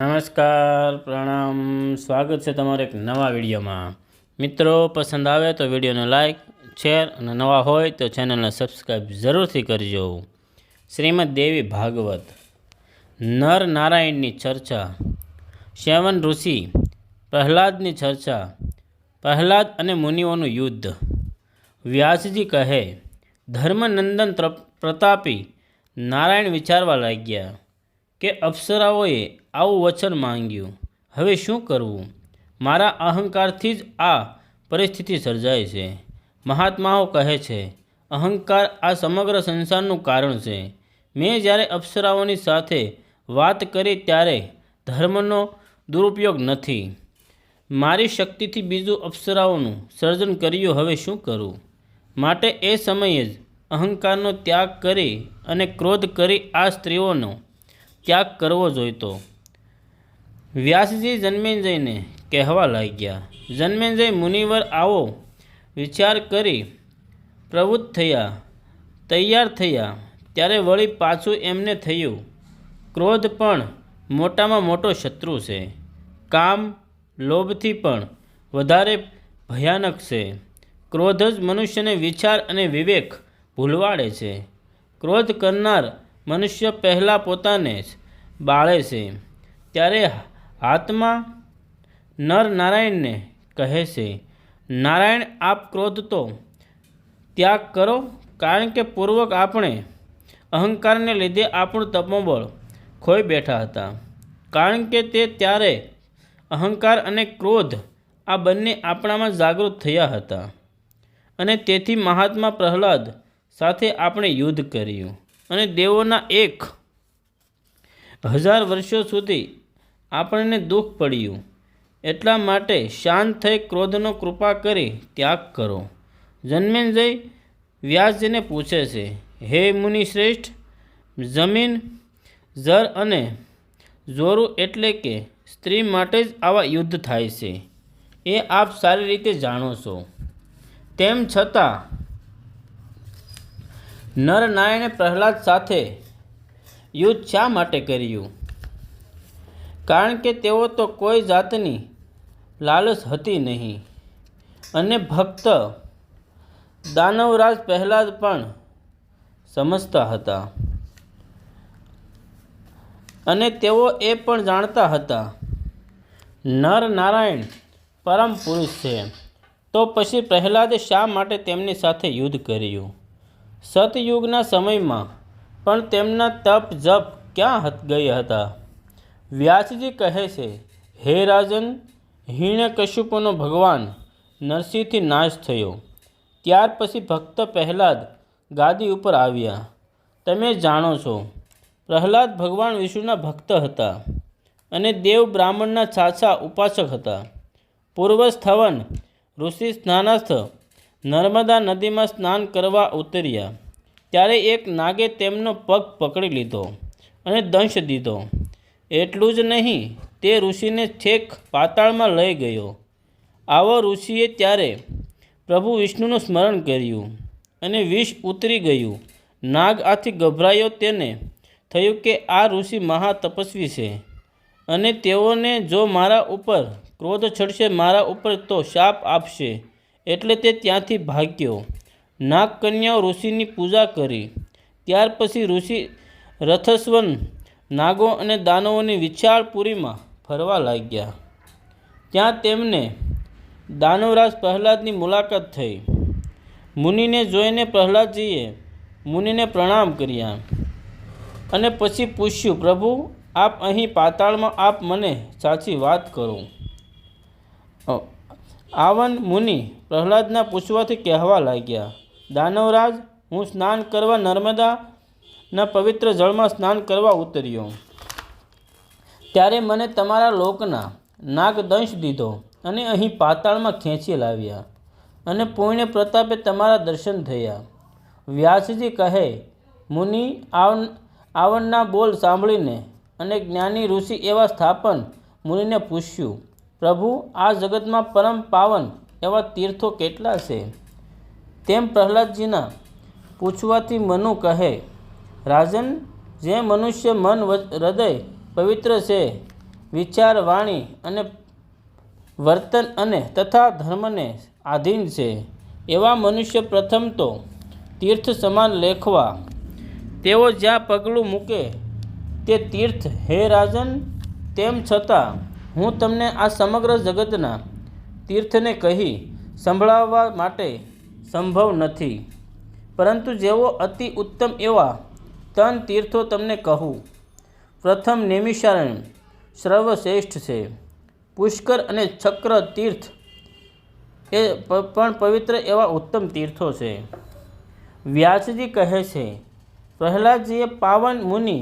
નમસ્કાર, પ્રણામ. સ્વાગત છે તમારે એક નવા વિડીયોમાં. મિત્રો, પસંદ આવે તો વિડીયોને લાઇક શેર અને નવા હોય તો ચેનલને સબસ્ક્રાઈબ જરૂરથી કરજો. શ્રીમદ દેવી ભાગવત. નર નારાયણની ચર્ચા. શ્યવન ઋષિ પ્રહલાદની ચર્ચા. પ્રહલાદ અને મુનિઓનું યુદ્ધ. વ્યાસજી કહે, ધર્મનંદન પ્રતાપી નારાયણ વિચારવા લાગ્યા કે અપ્સરાઓએ આવું વચન માંગ્યું. હવે શું કરવું? મારા અહંકારથી જ આ પરિસ્થિતિ સર્જાય છે. મહાત્માઓ કહે છે, અહંકાર આ સમગ્ર સંસારનું કારણ છે. મેં જ્યારે અપ્સરાઓની સાથે વાત કરી ત્યારે ધર્મનો દુરુપયોગ નથી. મારી શક્તિથી બીજું અપ્સરાઓનું સર્જન કર્યું, હવે શું કરું? માટે એ સમયે જ અહંકારનો ત્યાગ કરી અને ક્રોધ કરી આ સ્ત્રીઓનો ત્યાગ કરવો જોઈતો. વ્યાસજી જન્મેન્જયને કહેવા લાગ્યા. જન્મેન્જય મુનિવર આવો, વિચાર કરી પ્રવૃત્ત થયા, તૈયાર થયા. ત્યારે વળી પાછું એમને થયું, ક્રોધ પણ મોટામાં મોટો શત્રુ છે. કામ, લોભથી પણ વધારે ભયાનક છે. ક્રોધ જ મનુષ્યને વિચાર અને વિવેક ભૂલવાડે છે. ક્રોધ કરનાર મનુષ્ય પહેલાં પોતાને જ બાળે છે. ત્યારે હાથમાં નર નારાયણને કહે છે, નારાયણ, આપ ક્રોધ તો ત્યાગ કરો, કારણ કે પૂર્વક આપણે અહંકારને લીધે આપણું તપોબળ ખોઈ બેઠા હતા. કારણ કે તે ત્યારે અહંકાર અને ક્રોધ આ બંને આપણામાં જાગૃત થયા હતા અને તેથી મહાત્મા પ્રહલાદ સાથે આપણે યુદ્ધ કર્યું અને દેવોના એક હજાર વર્ષો સુધી આપણને દુઃખ પડ્યું. એટલા માટે શાંત થઈ ક્રોધનો કૃપા કરી ત્યાગ કરો. જન્મેન્જય વ્યાસજીને પૂછે છે, હે મુનિ શ્રેષ્ઠ જમીન જર અને જોરું એટલે કે સ્ત્રી માટે જ આવા યુદ્ધ થાય છે? એ આપ સારી રીતે જાણો છો. તેમ છતાં, નરનારાયણે પ્રહલાદ સાથે યુદ્ધ શા માટે કર્યું? કારણ કે તેઓ તો કોઈ જાતની લાલચ હતી નહીં. અને ભક્ત દાનવરાજ પ્રહલાદ પણ સમજતા હતા. અને તેઓ એ પણ જાણતા હતા નર નારાયણ પરમ પુરુષ છે. તો પછી પ્રહલાદે શા માટે તેમની સાથે યુદ્ધ કર્યું? સતયુગના સમયમાં પણ તેમના તપ જપ ક્યાં ગયા હતા? વ્યાસજી કહે છે, હે રાજન હિરણ્યકશ્યપનો ભગવાન નરસિંહથી નાશ થયો. ત્યાર પછી ભક્ત પ્રહલાદ ગાદી ઉપર આવ્યા. તમે જાણો છો, પ્રહલાદ ભગવાન વિષ્ણુના ભક્ત હતા અને દેવ બ્રાહ્મણના સાચા ઉપાસક હતા. પૂર્વ સ્થવન ઋષિ સ્નાનાસ્થ નર્મદા નદીમાં સ્નાન કરવા ઉતર્યા. ત્યારે એક નાગે તેમનો પગ પકડી લીધો અને દંશ દીધો. એટલું જ નહીં, તે ઋષિને છેક પાતાળમાં લઈ ગયો. આવો ઋષિએ ત્યારે પ્રભુ વિષ્ણુનું સ્મરણ કર્યું અને વિષ ઉતરી ગયું. નાગ આથી ગભરાયો તેને, થયું કે આ ઋષિ મહાતપસ્વી છે અને તેઓને જો મારા ઉપર ક્રોધ ચડશે મારા ઉપર તો શાપ આપશે. એટલે તે ત્યાંથી ભાગ્યો. નાગ કન્યાઓ ઋષિની પૂજા કરી. ત્યાર પછી ઋષિ રથસ્વન નાગો અને દાનવોની વિશાળપુરીમાં ફરવા લાગ્યા. ત્યાં તેમને દાનવરાજ પ્રહલાદની મુલાકાત થઈ. મુનિને જોઈને પ્રહલાદજીએ મુનિને પ્રણામ કર્યા અને પછી પૂછ્યું, પ્રભુ, આપ અહીં પાતાળમાં આપ મને સાચી વાત કરો. આવન મુનિ પ્રહલાદના પૂછવાથી કહેવા લાગ્યા, દાનવરાજ, હું સ્નાન કરવા નર્મદાના પવિત્ર જળમાં સ્નાન કરવા ઉતર્યો. ત્યારે મને તમારા લોકના નાગ દંશ દીધો અને અહીં પાતાળમાં ખેંચી લાવ્યા અને પુણ્ય પ્રતાપે તમારા દર્શન થયા. વ્યાસજી કહે, મુનિ આવ આવનના બોલ સાંભળીને અને જ્ઞાની ઋષિ એવા સ્થાપન મુનિને પૂછ્યું, પ્રભુ, આ જગતમાં પરમ પાવન એવા તીર્થો કેટલા છે? તેમ પ્રહલાદજીના પૂછવાથી મનુ કહે રાજન, જે મનુષ્ય મન હૃદય પવિત્ર છે, વિચાર વાણી અને વર્તન અને તથા ધર્મને આધીન છે, એવા મનુષ્ય પ્રથમ તો તીર્થ સમાન લેખવા. તેઓ જ્યાં પગલું મૂકે તે તીર્થ, હે રાજન, તેમ છતાં હું તમને આ સમગ્ર જગતના તીર્થને કહી સંભળાવવા માટે સંભવ નથી. પરંતુ જેઓ અતિ ઉત્તમ એવા ત્રણ તીર્થો તમને કહું. પ્રથમ નેમિષારણ્ય સર્વશ્રેષ્ઠ છે. પુષ્કર અને ચક્ર તીર્થ એ પણ પવિત્ર એવા ઉત્તમ તીર્થો છે. વ્યાસજી કહે છે, પ્રહલાદજીએ પાવન મુનિ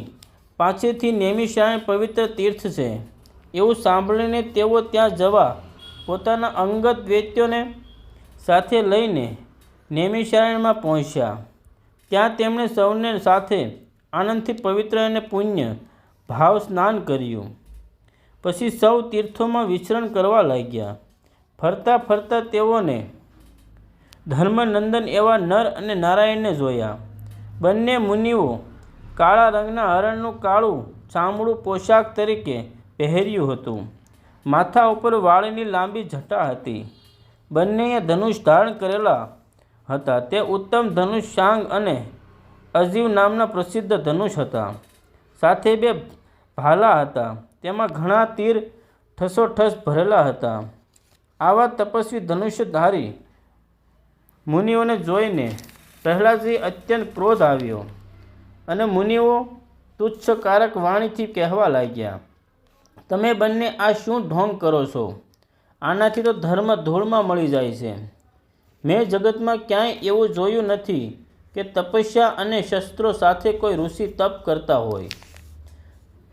પાસેથી નેમિષારણ્ય પવિત્ર તીર્થ છે. એવું સાંભળીને તેઓ ત્યાં જવા પોતાના અંગત વ્યક્તિઓને સાથે લઈને નેમિષારણ્યમાં પહોંચ્યા. ત્યાં તેમણે સૌને સાથે આનંદથી પવિત્ર અને પુણ્ય ભાવ સ્નાન કર્યું. પછી સૌ તીર્થોમાં વિચરણ કરવા લાગ્યા. ફરતા ફરતા તેઓને ધર્મનંદન એવા નર અને નારાયણને જોયા. બંને મુનિઓ કાળા રંગના હરણનું કાળું ચામડું પોશાક તરીકે પહેર્યું હતું. માથા ઉપર વાળની લાંબી જટા હતી. બંનેએ ધનુષ ધારણ કરેલા હતા. તે ઉત્તમ ધનુષ શાંગ અને અજીવ નામના પ્રસિદ્ધ ધનુષ હતા. સાથે બે ભાલા હતા. તેમાં ઘણા તીર ઠસોઠસ ભરેલા હતા. આવા તપસ્વી ધનુષ્યધારી મુનિઓને જોઈને પ્રહલાદજી અત્યંત ક્રોધ આવ્યો અને મુનિઓ તુચ્છકારક વાણીથી કહેવા લાગ્યા, તમે બંને આ શું ઢોંગ કરો છો? આનાથી તો ધર્મ ધૂળમાં મળી જાય છે. મેં જગતમાં ક્યાંય એવું જોયું નથી કે તપસ્યા અને શસ્ત્રો સાથે કોઈ ઋષિ તપ કરતા હોય.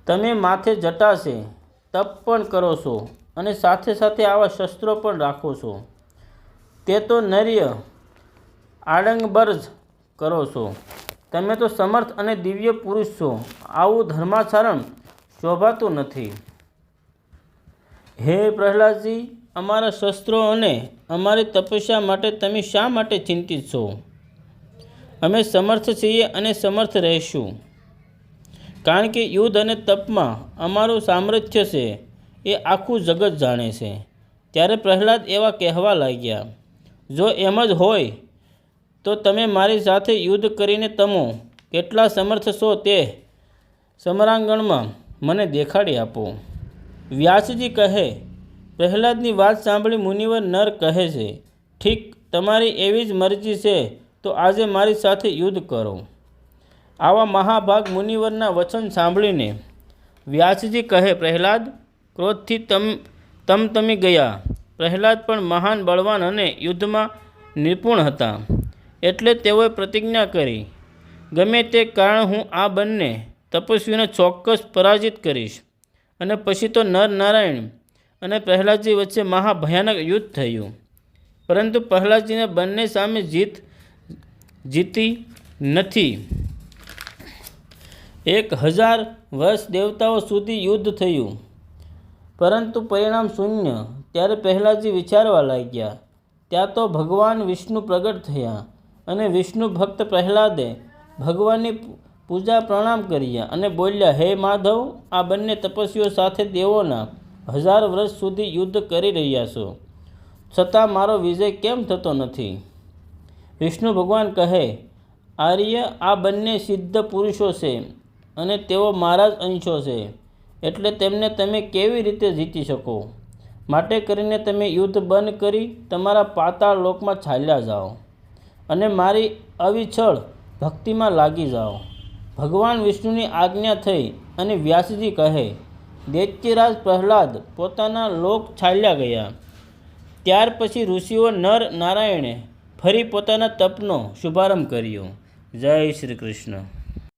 તમે માથે જટા છે, તપ પણ કરો છો અને સાથે સાથે આવા શસ્ત્રો પણ રાખો છો. તે તો નર્ય આડંગબર્જ કરો છો. તમે તો સમર્થ અને દિવ્ય પુરુષ છો. આવું ધર્માચરણ શોભાતું નથી. હે પ્રહલાદજી, અમારા શસ્ત્રો અને અમારી તપસ્યા માટે તમે શા માટે ચિંતિત છો? અમે સમર્થ છીએ અને સમર્થ રહીશું. કારણ કે યુદ્ધ અને તપમાં અમારું સામર્થ્ય છે, એ આખું જગત જાણે છે. ત્યારે પ્રહલાદ એવા કહેવા લાગ્યા, જો એમ જ હોય, તો તમે મારી સાથે યુદ્ધ કરીને તમો કેટલા સમર્થ છો તે સમરાંગણમાં મને દેખાડી આપો. વ્યાસજી કહે પ્રહલાદની વાત સાંભળી મુનિવર નર કહે છે, ઠીક, તમારી એવી જ મરજી છે, તો આજે મારી સાથે યુદ્ધ કરો. આવા મહાભાગ મુનિવરના વચન સાંભળીને વ્યાસજી કહે, પ્રહલાદ, ક્રોધથી તમ, તમતમી ગયા. પ્રહલાદ પણ મહાન બળવાન અને યુદ્ધમાં નિપુણ હતા, એટલે તેઓએ પ્રતિજ્ઞા કરી. ગમે તે કારણ હું આ બંને તપસ્વીને ચોક્કસ પરાજિત કરીશ. અને પછી તો નર નારાયણ અને પ્રહલાદજી વચ્ચે મહાભયાનક યુદ્ધ થયું. પરંતુ પ્રહલાદજીને બંને સામે જીત જીતી નથી. એક હજાર વર્ષ દેવતાઓ સુધી યુદ્ધ થયું. પરંતુ પરિણામ શૂન્ય. ત્યારે પ્રહલાદજી વિચારવા લાગ્યા, ત્યાં તો ભગવાન વિષ્ણુ પ્રગટ થયા અને વિષ્ણુ ભક્ત પ્રહલાદે ભગવાનની પૂજા પ્રણામ કર્યા અને બોલ્યા, હે માધવ, આ બંને તપસ્વીઓ સાથે દેવોના હજાર વર્ષ સુધી યુદ્ધ કરી રહ્યા છો. છતાં મારો વિજય કેમ થતો નથી? વિષ્ણુ ભગવાન કહે, આર્ય આ બંને સિદ્ધ પુરુષો છે અને તેઓ મારા જ અંશો છે. એટલે તેમને તમે કેવી રીતે જીતી શકો? માટે કરીને તમે યુદ્ધ બંધ કરી તમારા પાતાળ લોકમાં ચાલ્યા જાઓ અને મારી અવિછળ ભક્તિમાં લાગી જાઓ. ભગવાન વિષ્ણુની આજ્ઞા થઈ અને વ્યાસજી કહે દૈત્યરાજ પ્રહલાદ પોતાના લોક ચાલ્યા ગયા. ત્યાર પછી ઋષિઓ નર નારાયણે ફરી પોતાના તપનો શુભારંભ કર્યો. જય શ્રી કૃષ્ણ.